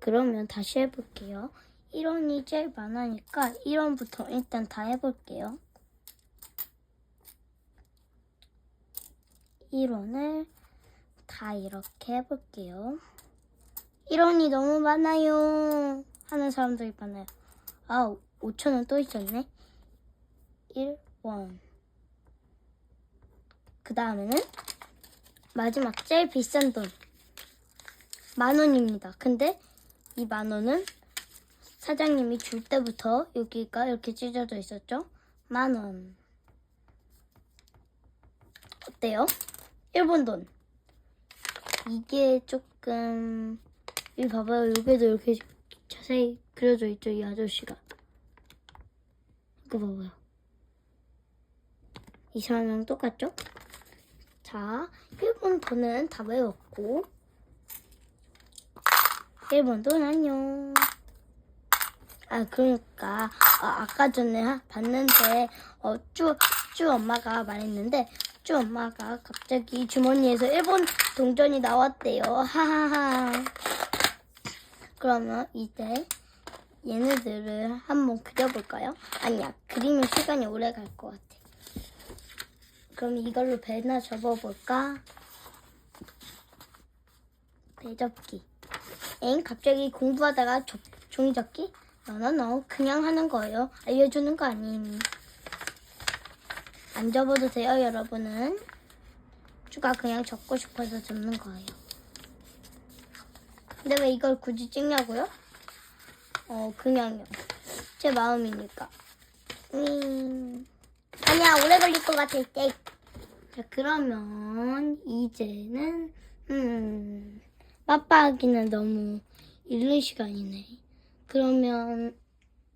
그러면 다시 해볼게요. 1원이 제일 많으니까 1원부터 일단 다 해볼게요. 1원을 다 이렇게 해볼게요. 1원이 너무 많아요. 하는 사람들이 많아요. 아, 5천원 또 있었네. 1원. 그 다음에는 마지막 제일 비싼 돈. 만 원입니다. 근데 이 만 원은 사장님이 줄 때부터 여기가 이렇게 찢어져 있었죠? 만 원. 어때요? 일본 돈. 이게 조금 여기 봐봐요. 여기도 이렇게 자세히 그려져 있죠. 이 아저씨가. 이거 봐봐요. 이 사람이랑 똑같죠? 자, 일본 돈은 다 외웠고 일본 돈 안녕. 아 그러니까 아, 아까 전에 하- 봤는데 어, 쭈, 쭈 엄마가 말했는데 쭈 엄마가 갑자기 주머니에서 일본 동전이 나왔대요. 하하하. 그러면 이제 얘네들을 한번 그려볼까요? 아니야 그리면 시간이 오래 갈 것 같아. 그럼 이걸로 배나 접어볼까? 배 접기. 엥 갑자기 공부하다가 접, 종이 접기? 너너너 그냥 하는 거예요. 알려주는 거 아님. 안 접어도 돼요 여러분은. 주가 그냥 접고 싶어서 접는 거예요. 근데 왜 이걸 굳이 찍냐고요? 어 그냥요. 제 마음이니까. 음. 아니야 오래 걸릴 것 같아. 땡. 자 그러면 이제는 음. 빠빠하기는 너무 이른 시간이네. 그러면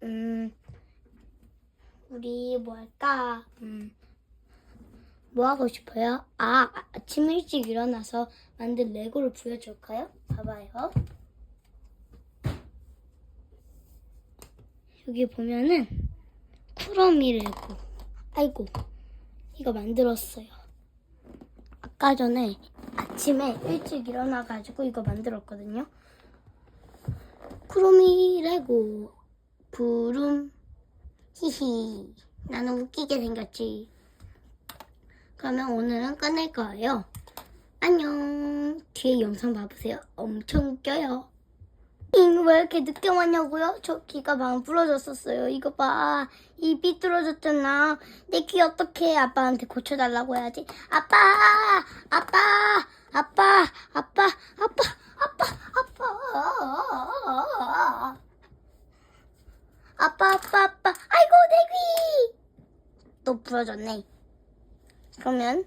음 우리 뭐 할까? 음. 뭐 하고 싶어요? 아 아침 일찍 일어나서 만든 레고를 보여줄까요? 봐봐요. 여기 보면은 쿠러미 레고. 아이고 이거 만들었어요. 아까 전에 아침에 일찍 일어나가지고 이거 만들었거든요. 쿠로미 레고 부름 히히 나는 웃기게 생겼지. 그러면 오늘은 끝낼 거예요. 안녕. 뒤에 영상 봐보세요. 엄청 웃겨요. 잉, 왜 이렇게 늦게 왔냐고요? 저 귀가 방금 부러졌었어요. 이거 봐. 이 삐뚤어졌잖아. 내 귀 어떻게 아빠한테 고쳐달라고 해야지. 아빠! 아빠! 아빠! 아빠! 아빠! 아빠! 아빠! 아빠, 아빠, 아빠. 아이고, 내 귀! 또 부러졌네. 그러면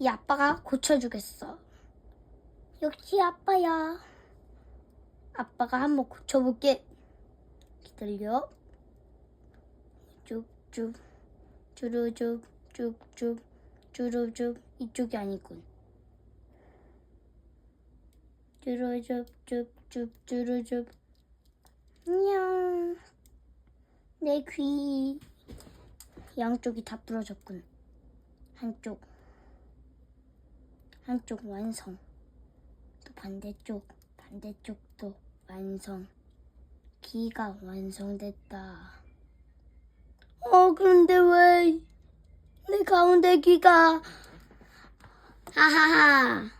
이 아빠가 고쳐주겠어. 역시 아빠야. 아빠가 한번 고쳐볼게. 기다려. 쭉쭉, 주르쭉, 쭉쭉, 주르쭉. 이쪽이 아니군. 쭉쭉, 주르쭉. 안녕. 내 귀. 양쪽이 다 부러졌군. 한쪽. 한쪽 완성. 또 반대쪽. 반대쪽도 완성. 귀가 완성됐다. 어, 그런데 왜 내 가운데 귀가 하하하.